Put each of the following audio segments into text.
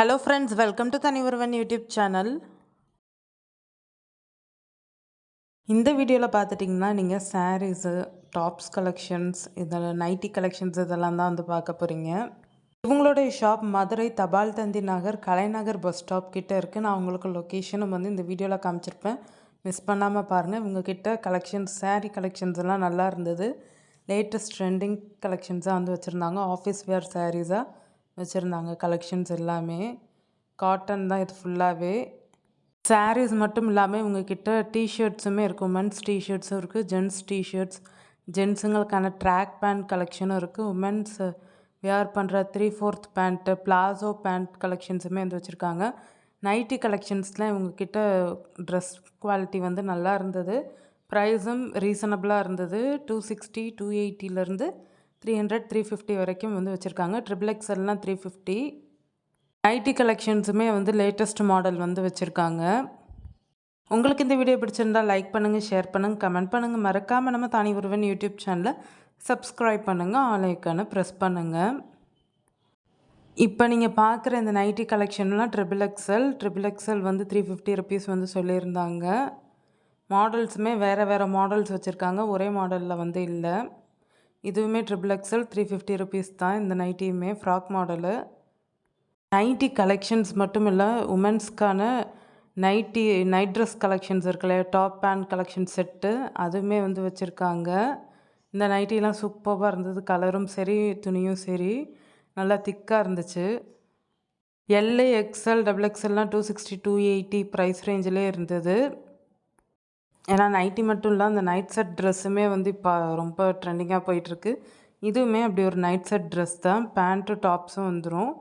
Hello friends welcome to தனி ஒருவன் YouTube channel இந்த வீடியோவில் பார்த்துட்டிங்கன்னா நீங்கள் சாரீஸு டாப்ஸ் கலெக்ஷன்ஸ் இதில் நைட்டி கலெக்ஷன்ஸ் இதெல்லாம் தான் வந்து பார்க்க போகிறீங்க இவங்களுடைய shop Madurai Thapal Thanthi Nagar Kalainagar bus stop கிட்டே இருக்குது நான் உங்களுக்கு லொக்கேஷனும் வந்து இந்த வீடியோவில் காமிச்சிருப்பேன். மிஸ் பண்ணாமல் பாருங்கள் இவங்கக்கிட்ட கலெக்ஷன்ஸ் சாரீ கலெக்ஷன்ஸ் எல்லாம் நல்லா இருந்தது. லேட்டஸ்ட் ட்ரெண்டிங் கலெக்ஷன்ஸாக வந்து வச்சுருந்தாங்க. ஆஃபீஸ் வேர் சாரீஸாக வச்சுருந்தாங்க கலெக்ஷன்ஸ் எல்லாமே. காட்டன் தான் இது ஃபுல்லாகவே சாரீஸ் மட்டும் இல்லாமல் இவங்கக்கிட்ட டிஷர்ட்ஸுமே இருக்கும் உமன்ஸ் டிஷர்ட்ஸும் இருக்குது ஜென்ஸ் டிஷர்ட்ஸ் ஜென்ஸுங்களுக்கான ட்ராக் பேண்ட் கலெக்ஷனும் இருக்குது உமன்ஸ் வியர் பண்ணுற three fourth pant palazzo pant கலெக்ஷன்ஸுமே வந்து வச்சுருக்காங்க. நைட்டி கலெக்ஷன்ஸ்லாம் இவங்கக்கிட்ட ட்ரெஸ் குவாலிட்டி வந்து நல்லா இருந்தது. ப்ரைஸும் ரீசனபிளாக இருந்தது. டூ சிக்ஸ்டி டூ எயிட்டிலேருந்து த்ரீ ஹண்ட்ரட் த்ரீ ஃபிஃப்டி வரைக்கும் வந்து வச்சுருக்காங்க. ட்ரிபிள் எக்ஸ்எல்லாம் த்ரீ ஃபிஃப்டி நைட்டி கலெக்ஷன்ஸுமே வந்து லேட்டஸ்ட் மாடல் வந்து வச்சுருக்காங்க. உங்களுக்கு இந்த வீடியோ பிடிச்சிருந்தா லைக் பண்ணுங்கள் ஷேர் பண்ணுங்கள் கமெண்ட் பண்ணுங்கள் மறக்காமல் நம்ம தானி ஒருவன் யூடியூப் சேனலை சப்ஸ்கிரைப் பண்ணுங்கள் ஆலைக்கான ப்ரெஸ் பண்ணுங்கள் இப்போ நீங்கள் பார்க்குற இந்த நைட்டி கலெக்ஷன்லாம் ட்ரிபிள் எக்ஸல் ட்ரிபிள் எக்ஸல் வந்து த்ரீ ஃபிஃப்டி ருபீஸ் வந்து சொல்லியிருந்தாங்க. மாடல்ஸுமே வேறு வேறு மாடல்ஸ் வச்சுருக்காங்க. ஒரே மாடலில் வந்து இல்லை. இதுவுமே triple XL three fifty rupees தான். இந்த நைட்டியுமே ஃப்ராக் மாடலு நைட்டி கலெக்ஷன்ஸ் மட்டும் இல்லை உமன்ஸ்க்கான நைட்டி நைட் ட்ரெஸ் கலெக்ஷன்ஸ் இருக்குல்ல டாப் பேண்ட் கலெக்ஷன் செட்டு அதுவுமே வந்து வச்சுருக்காங்க. இந்த நைட்டிலாம் சூப்பராக இருந்தது. கலரும் சரி துணியும் சரி நல்லா திக்காக இருந்துச்சு. எல்ஏ XL double எக்ஸ்எல்லாம் two sixty two eighty price ரேஞ்சிலே இருந்தது. ஏன்னா நைட்டி மட்டும் இல்லை அந்த நைட் செட் ட்ரெஸ்ஸுமே வந்து இப்போ ரொம்ப ட்ரெண்டிங்காக போயிட்டுருக்கு. இதுவுமே அப்படி ஒரு நைட் செட் ட்ரெஸ் தான். பேண்ட்டு டாப்ஸும் வந்துடும்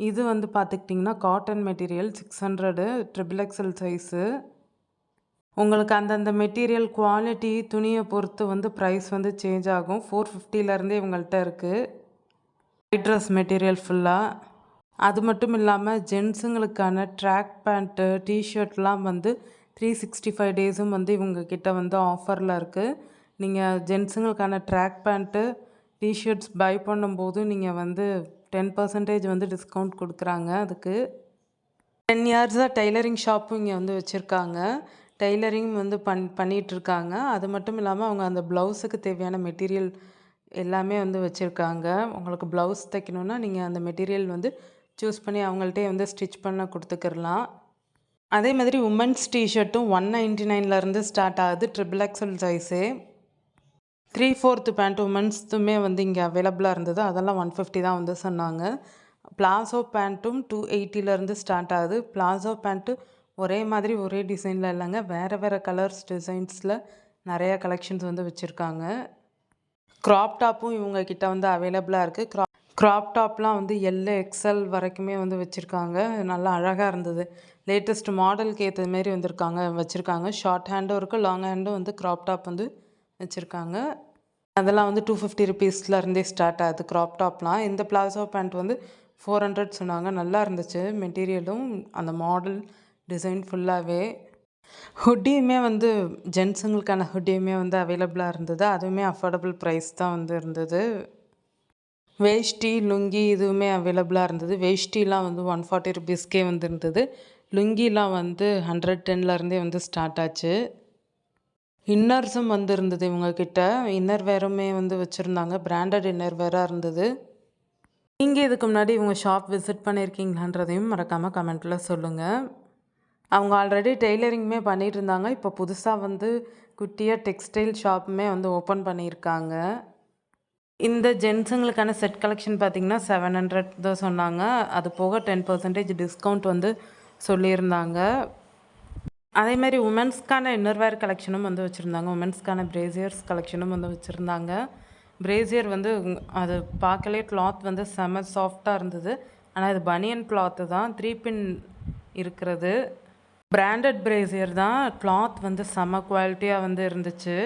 இது வந்து பார்த்துக்கிட்டிங்கன்னா cotton material six hundred triple XL size உங்களுக்கு அந்தந்த மெட்டீரியல் குவாலிட்டி துணியை பொறுத்து வந்து ப்ரைஸ் வந்து சேஞ்ச் ஆகும். ஃபோர் ஃபிஃப்டிலேருந்தே இவங்கள்ட்ட இருக்குது ஒயிட் ட்ரெஸ் மெட்டீரியல் ஃபுல்லாக அது மட்டும் இல்லாமல் ஜென்ஸுங்களுக்கான ட்ராக் பேண்ட்டு டிஷர்ட்லாம் வந்து த்ரீ சிக்ஸ்டி ஃபைவ் டேஸும் வந்து இவங்கக்கிட்ட வந்து ஆஃபரில் இருக்குது நீங்கள் ஜென்ஸுங்களுக்கான track pant T shirts buy பண்ணும்போது நீங்கள் வந்து டென் பர்சன்டேஜ் வந்து டிஸ்கவுண்ட் கொடுக்குறாங்க அதுக்கு. டென் இயர்ஸாக டெய்லரிங் ஷாப்பும் இங்கே வந்து வச்சுருக்காங்க. டெய்லரிங் வந்து பண் பண்ணிகிட்ருக்காங்க அது மட்டும் இல்லாமல் அவங்க அந்த ப்ளவுஸுக்கு தேவையான மெட்டீரியல் எல்லாமே வந்து வச்சுருக்காங்க. உங்களுக்கு ப்ளவுஸ் தைக்கணுன்னா நீங்கள் அந்த மெட்டீரியல் வந்து சூஸ் பண்ணி அவங்கள்ட்டே வந்து ஸ்டிச் பண்ண கொடுத்துக்கிறலாம். அதே மாதிரி உமன்ஸ் டிஷர்ட்டும் ஒன் நைன்ட்டி நைன்லேருந்து ஸ்டார்ட் ஆகுது triple XL size three fourth pant உமன்ஸ்துமே வந்து இங்கே அவைலபிளாக இருந்தது. அதெல்லாம் ஒன் ஃபிஃப்டி தான் வந்து சொன்னாங்க. பிளாசோ பேண்ட்டும் டூ எயிட்டிலேருந்து ஸ்டார்ட் ஆகுது. பிளாசோ பேண்ட்டு ஒரே மாதிரி ஒரே டிசைனில் இல்லைங்க. வேறு வேறு கலர்ஸ் டிசைன்ஸில் நிறையா கலெக்ஷன்ஸ் வந்து வச்சுருக்காங்க. க்ராப் டாப்பும் இவங்க கிட்ட வந்து அவைலபிளாக இருக்குது க்ரா க்ராப் டாப்லாம் வந்து எல்லு எக்ஸல் வரைக்குமே வந்து வச்சுருக்காங்க. நல்லா அழகாக இருந்தது. லேட்டஸ்ட் மாடலுக்கு ஏற்ற மாரி வந்திருக்காங்க வச்சுருக்காங்க. ஷார்ட் ஹேண்டும் இருக்குது லாங் ஹேண்டும் வந்து க்ராப் டாப் வந்து வச்சுருக்காங்க. அதெல்லாம் வந்து டூ ஃபிஃப்டி ருபீஸ்லேருந்தே ஸ்டார்ட் ஆகுது. க்ராப் டாப்லாம் இந்த பிளாசோ பேண்ட் வந்து ஃபோர் ஹண்ட்ரட் சொன்னாங்க. நல்லா இருந்துச்சு. மெட்டீரியலும் அந்த மாடல் டிசைன் ஃபுல்லாகவே ஹுட்டியுமே வந்து ஜென்ஸுங்களுக்கான ஹுட்டியுமே வந்து அவைலபிளாக இருந்தது. அதுவுமே அஃபோர்டபுள் ப்ரைஸ் தான் வந்து இருந்தது. வேஷ்டி லுங்கி இதுவுமே அவைலபிளாக இருந்தது. வேஷ்டிலாம் வந்து ஒன் ஃபார்ட்டி ருபீஸ்க்கே வந்து இருந்தது லுங்கிலாம் வந்து ஹண்ட்ரட் டென்லேருந்தே வந்து ஸ்டார்ட் ஆச்சு. இன்னர்ஸும் வந்து இருந்தது இவங்கக்கிட்ட இன்னர் வேருமே வந்து வச்சுருந்தாங்க. பிராண்டட் இன்னர் வேராக இருந்தது. நீங்கள் இதுக்கு முன்னாடி இவங்க ஷாப் விசிட் பண்ணியிருக்கீங்களான்றதையும் மறக்காமல் கமெண்ட்டில் சொல்லுங்கள் அவங்க ஆல்ரெடி டெய்லரிங்குமே பண்ணிகிட்டு இருந்தாங்க. இப்போ புதுசாக வந்து குட்டியாக டெக்ஸ்டைல் ஷாப்புமே வந்து ஓப்பன் பண்ணியிருக்காங்க. இந்த ஜென்ஸுங்களுக்கான செட் கலெக்ஷன் பார்த்திங்கன்னா செவன் ஹண்ட்ரட் தான் சொன்னாங்க. அது போக டென் பர்சன்டேஜ் டிஸ்கவுண்ட் வந்து சொல்லியிருந்தாங்க. அதே மாதிரி உமன்ஸ்க்கான இன்னர்வேர் கலெக்ஷனும் வந்து வச்சுருந்தாங்க. உமன்ஸ்க்கான பிரேசியர்ஸ் கலெக்ஷனும் வந்து வச்சுருந்தாங்க. பிரேசியர் வந்து அது பார்க்கலே கிளாத் வந்து செம சாஃப்டாக இருந்தது. ஆனால் இது பனியன் கிளாத்து தான். த்ரீ பின் இருக்கிறது. பிராண்டட் பிரேசியர் தான். கிளாத் வந்து செம குவாலிட்டியாக வந்து இருந்துச்சு.